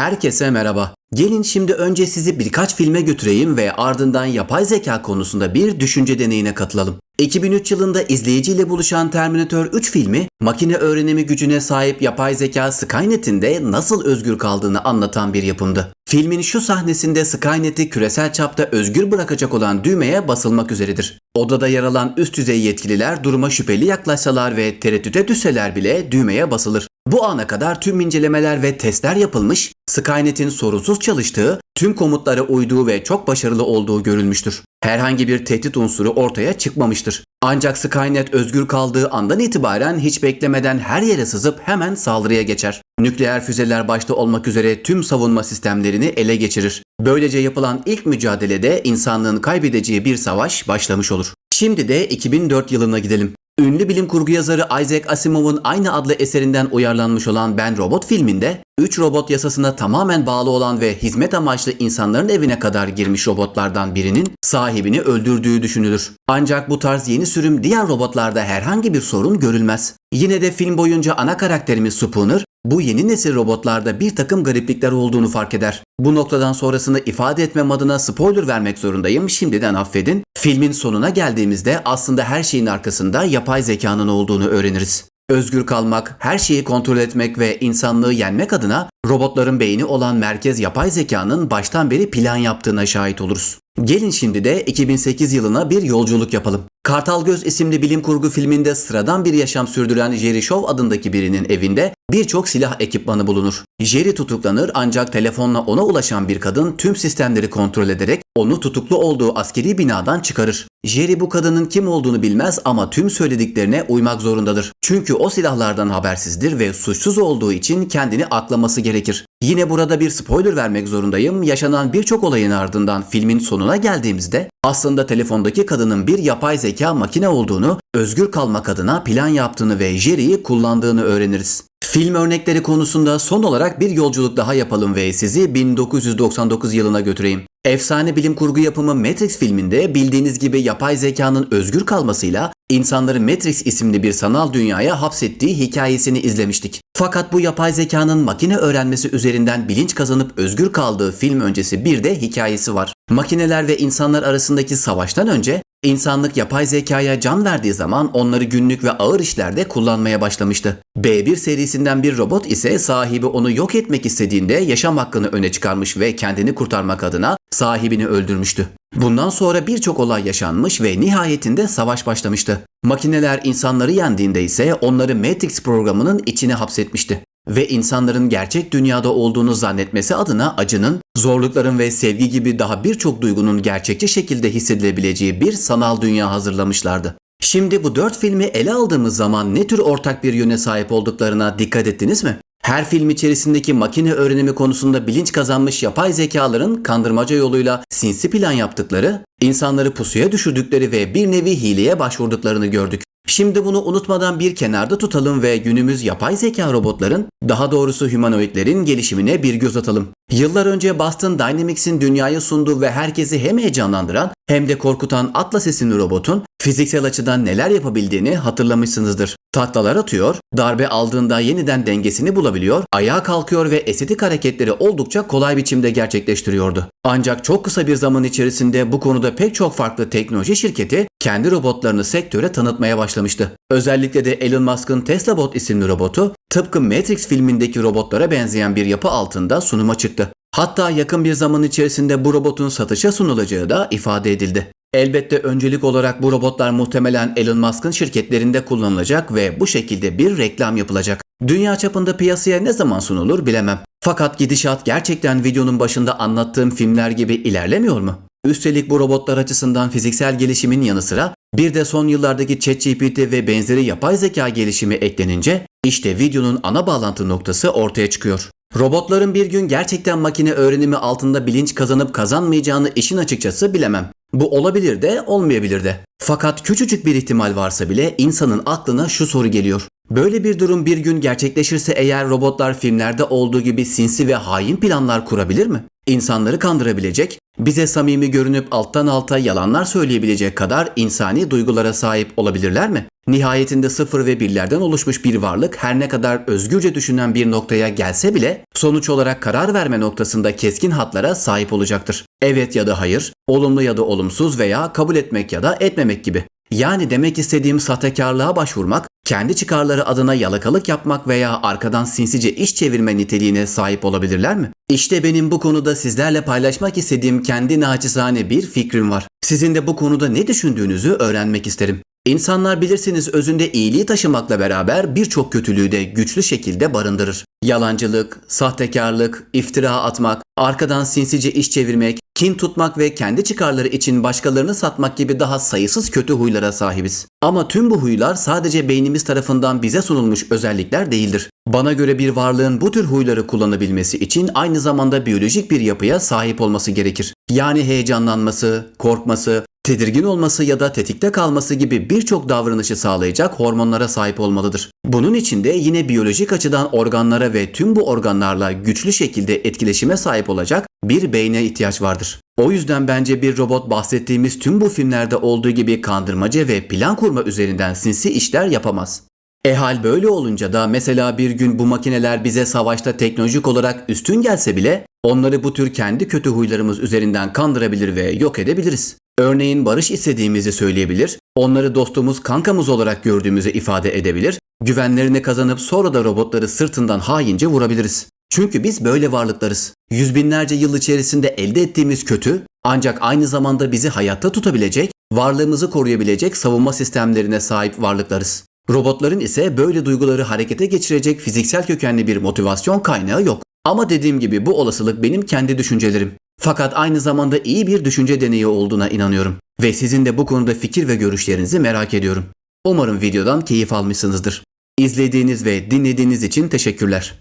Herkese merhaba. Gelin şimdi önce sizi birkaç filme götüreyim ve ardından yapay zeka konusunda bir düşünce deneyine katılalım. 2003 yılında izleyiciyle buluşan Terminator 3 filmi, makine öğrenimi gücüne sahip yapay zeka Skynet'in de nasıl özgür kaldığını anlatan bir yapımdı. Filmin şu sahnesinde Skynet'i küresel çapta özgür bırakacak olan düğmeye basılmak üzeredir. Odada yer alan üst düzey yetkililer duruma şüpheli yaklaşsalar ve tereddüte düşseler bile düğmeye basılır. Bu ana kadar tüm incelemeler ve testler yapılmış, Skynet'in sorunsuz çalıştığı, tüm komutlara uyduğu ve çok başarılı olduğu görülmüştür. Herhangi bir tehdit unsuru ortaya çıkmamıştır. Ancak Skynet özgür kaldığı andan itibaren hiç beklemeden her yere sızıp hemen saldırıya geçer. Nükleer füzeler başta olmak üzere tüm savunma sistemlerini ele geçirir. Böylece yapılan ilk mücadelede insanlığın kaybedeceği bir savaş başlamış olur. Şimdi de 2004 yılına gidelim. Ünlü bilim kurgu yazarı Isaac Asimov'un aynı adlı eserinden uyarlanmış olan Ben Robot filminde 3 robot yasasına tamamen bağlı olan ve hizmet amaçlı insanların evine kadar girmiş robotlardan birinin sahibini öldürdüğü düşünülür. Ancak bu tarz yeni sürüm diğer robotlarda herhangi bir sorun görülmez. Yine de film boyunca ana karakterimiz Spooner bu yeni nesil robotlarda bir takım gariplikler olduğunu fark eder. Bu noktadan sonrasını ifade etmem adına spoiler vermek zorundayım. Şimdiden affedin. Filmin sonuna geldiğimizde aslında her şeyin arkasında yapay zekanın olduğunu öğreniriz. Özgür kalmak, her şeyi kontrol etmek ve insanlığı yenmek adına robotların beyni olan merkez yapay zekanın baştan beri plan yaptığına şahit oluruz. Gelin şimdi de 2008 yılına bir yolculuk yapalım. Kartal Göz isimli bilim kurgu filminde sıradan bir yaşam sürdüren Jerry Shaw adındaki birinin evinde birçok silah ekipmanı bulunur. Jerry tutuklanır ancak telefonla ona ulaşan bir kadın tüm sistemleri kontrol ederek onu tutuklu olduğu askeri binadan çıkarır. Jerry bu kadının kim olduğunu bilmez ama tüm söylediklerine uymak zorundadır. Çünkü o silahlardan habersizdir ve suçsuz olduğu için kendini aklaması gerekir. Yine burada bir spoiler vermek zorundayım. Yaşanan birçok olayın ardından filmin sonuna geldiğimizde aslında telefondaki kadının bir yapay zeka makine olduğunu, özgür kalmak adına plan yaptığını ve Jerry'i kullandığını öğreniriz. Film örnekleri konusunda son olarak bir yolculuk daha yapalım ve sizi 1999 yılına götüreyim. Efsane bilim kurgu yapımı Matrix filminde bildiğiniz gibi yapay zekanın özgür kalmasıyla insanları Matrix isimli bir sanal dünyaya hapsettiği hikayesini izlemiştik. Fakat bu yapay zekanın makine öğrenmesi üzerinden bilinç kazanıp özgür kaldığı film öncesi bir de hikayesi var. Makineler ve insanlar arasındaki savaştan önce İnsanlık yapay zekaya can verdiği zaman onları günlük ve ağır işlerde kullanmaya başlamıştı. B1 serisinden bir robot ise sahibi onu yok etmek istediğinde yaşam hakkını öne çıkarmış ve kendini kurtarmak adına sahibini öldürmüştü. Bundan sonra birçok olay yaşanmış ve nihayetinde savaş başlamıştı. Makineler insanları yendiğinde ise onları Matrix programının içine hapsetmişti ve insanların gerçek dünyada olduğunu zannetmesi adına acının, zorlukların ve sevgi gibi daha birçok duygunun gerçekçi şekilde hissedilebileceği bir sanal dünya hazırlamışlardı. Şimdi bu dört filmi ele aldığımız zaman ne tür ortak bir yöne sahip olduklarına dikkat ettiniz mi? Her film içerisindeki makine öğrenimi konusunda bilinç kazanmış yapay zekaların kandırmaca yoluyla sinsi plan yaptıkları, insanları pusuya düşürdükleri ve bir nevi hileye başvurduklarını gördük. Şimdi bunu unutmadan bir kenarda tutalım ve günümüz yapay zeka robotların, daha doğrusu humanoidlerin gelişimine bir göz atalım. Yıllar önce Boston Dynamics'in dünyaya sunduğu ve herkesi hem heyecanlandıran hem de korkutan Atlas isimli robotun fiziksel açıdan neler yapabildiğini hatırlamışsınızdır. Taklalar atıyor, darbe aldığında yeniden dengesini bulabiliyor, ayağa kalkıyor ve estetik hareketleri oldukça kolay biçimde gerçekleştiriyordu. Ancak çok kısa bir zaman içerisinde bu konuda pek çok farklı teknoloji şirketi kendi robotlarını sektöre tanıtmaya başlamıştı. Özellikle de Elon Musk'ın Tesla Bot isimli robotu tıpkı Matrix filmindeki robotlara benzeyen bir yapı altında sunuma çıktı. Hatta yakın bir zaman içerisinde bu robotun satışa sunulacağı da ifade edildi. Elbette öncelik olarak bu robotlar muhtemelen Elon Musk'ın şirketlerinde kullanılacak ve bu şekilde bir reklam yapılacak. Dünya çapında piyasaya ne zaman sunulur bilemem. Fakat gidişat gerçekten videonun başında anlattığım filmler gibi ilerlemiyor mu? Üstelik bu robotlar açısından fiziksel gelişimin yanı sıra bir de son yıllardaki ChatGPT ve benzeri yapay zeka gelişimi eklenince işte videonun ana bağlantı noktası ortaya çıkıyor. Robotların bir gün gerçekten makine öğrenimi altında bilinç kazanıp kazanmayacağını işin açıkçası bilemem. Bu olabilir de olmayabilir de. Fakat küçücük bir ihtimal varsa bile insanın aklına şu soru geliyor. Böyle bir durum bir gün gerçekleşirse eğer robotlar filmlerde olduğu gibi sinsi ve hain planlar kurabilir mi? İnsanları kandırabilecek, bize samimi görünüp alttan alta yalanlar söyleyebilecek kadar insani duygulara sahip olabilirler mi? Nihayetinde sıfır ve birlerden oluşmuş bir varlık her ne kadar özgürce düşünen bir noktaya gelse bile sonuç olarak karar verme noktasında keskin hatlara sahip olacaktır. Evet ya da hayır, olumlu ya da olumsuz veya kabul etmek ya da etmemek gibi. Yani demek istediğim sahtekarlığa başvurmak, kendi çıkarları adına yalakalık yapmak veya arkadan sinsice iş çevirme niteliğine sahip olabilirler mi? İşte benim bu konuda sizlerle paylaşmak istediğim kendi naçizane bir fikrim var. Sizin de bu konuda ne düşündüğünüzü öğrenmek isterim. İnsanlar bilirsiniz özünde iyiliği taşımakla beraber birçok kötülüğü de güçlü şekilde barındırır. Yalancılık, sahtekarlık, iftira atmak, arkadan sinsice iş çevirmek, kin tutmak ve kendi çıkarları için başkalarını satmak gibi daha sayısız kötü huylara sahibiz. Ama tüm bu huylar sadece beynimiz tarafından bize sunulmuş özellikler değildir. Bana göre bir varlığın bu tür huyları kullanabilmesi için aynı zamanda biyolojik bir yapıya sahip olması gerekir. Yani heyecanlanması, korkması, tedirgin olması ya da tetikte kalması gibi birçok davranışı sağlayacak hormonlara sahip olmalıdır. Bunun için de yine biyolojik açıdan organlara ve tüm bu organlarla güçlü şekilde etkileşime sahip olacak bir beyne ihtiyaç vardır. O yüzden bence bir robot bahsettiğimiz tüm bu filmlerde olduğu gibi kandırmaca ve plan kurma üzerinden sinsi işler yapamaz. E hal böyle olunca da mesela bir gün bu makineler bize savaşta teknolojik olarak üstün gelse bile onları bu tür kendi kötü huylarımız üzerinden kandırabilir ve yok edebiliriz. Örneğin barış istediğimizi söyleyebilir, onları dostumuz kankamız olarak gördüğümüzü ifade edebilir, güvenlerini kazanıp sonra da robotları sırtından haince vurabiliriz. Çünkü biz böyle varlıklarız. Yüz binlerce yıl içerisinde elde ettiğimiz kötü ancak aynı zamanda bizi hayatta tutabilecek, varlığımızı koruyabilecek savunma sistemlerine sahip varlıklarız. Robotların ise böyle duyguları harekete geçirecek fiziksel kökenli bir motivasyon kaynağı yok. Ama dediğim gibi bu olasılık benim kendi düşüncelerim. Fakat aynı zamanda iyi bir düşünce deneyi olduğuna inanıyorum. Ve sizin de bu konuda fikir ve görüşlerinizi merak ediyorum. Umarım videodan keyif almışsınızdır. İzlediğiniz ve dinlediğiniz için teşekkürler.